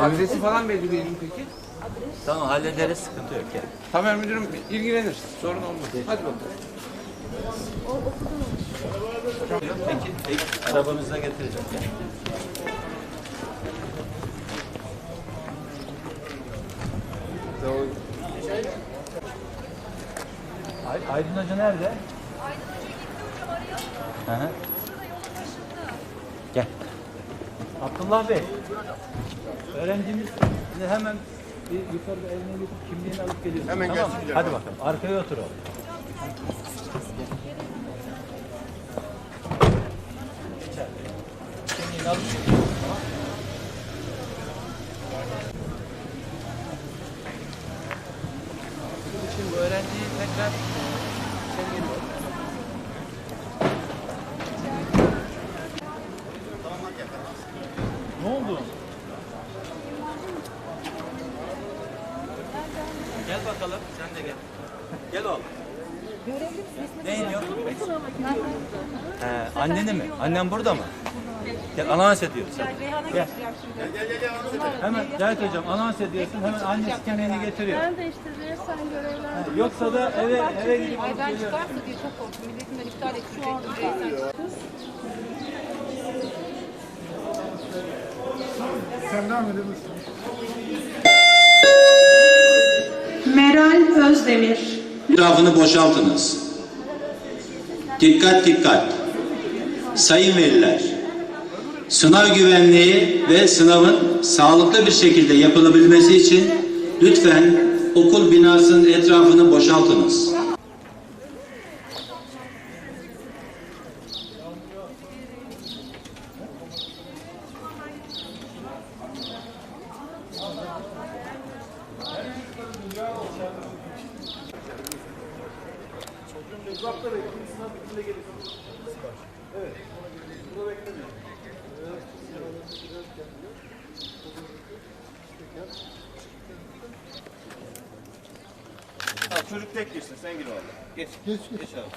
Adresi falan belli değil mi peki? Tamam hallederiz sıkıntı yok ya. Tamer müdürüm ilgilenir. Sorun olmaz. Hadi bakalım. Yok peki, peki arabanızda getireceğim. ya. Ay, Aydın Hoca nerede? Aydın Hoca gitti hocam arıyor. Hı hı. Gel. Abdullah Bey. Öğrencimiz size hemen bir yukarıda eline gidip kimliğini alıp geliyorsun. Hemen tamam gelsin gidelim. Hadi bakalım. Arkaya otur oğlum. İçeride. Kimliğini alıp mı? Şimdi bu öğrenciyi tekrar içeri geliyor. Ne oldu? Gel bakalım, sen de gel. Gel oğlum. Neyin yok? He, anneni mi? Annen burada mı? Gel anons ediyorsun sen. Gel. Hemen Cahit hocam anons ediyorsun. Hemen annesi kimliğini getiriyor. Ben de işte verirsen görevler. Yoksa da eve eve gidip Ay ben çıkarsa diye çok korktum. Milletinden iptal edecek. Sen devam edebilirsin. Özdemir. Etrafını boşaltınız. Dikkat dikkat. Sayın veliler, sınav güvenliği ve sınavın sağlıklı bir şekilde yapılabilmesi için lütfen okul binasının etrafını boşaltınız. Çocuk tek girsin sen gir oğlum. Geç. Geç geç. Geç abi.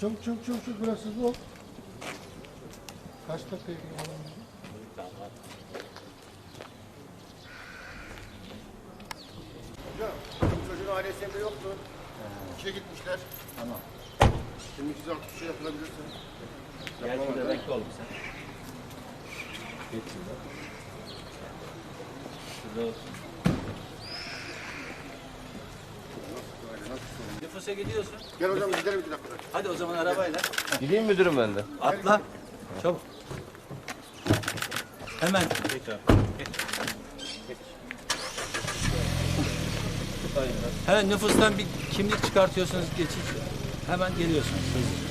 Çabuk çabuk çabuk çabuk biraz hızlı ol. Kaç dakika falan? Hocam çocuğun ailesi evde yoktu. İşe gitmişler. Tamam. Şimdi 260 şey yapılabilirse. Gel şurada bekle oğlum sen. Geç şurada. Şurada olsun. Nüfusa gidiyorsun. Gel hocam gidelim iki dakika. Hadi o zaman arabayla. Gideyim müdürüm ben de. Atla. Çabuk. Hemen. Geç. Geç. Hemen nüfustan bir kimlik çıkartıyorsunuz, geçiş. Hemen geliyorsunuz. Hızlı.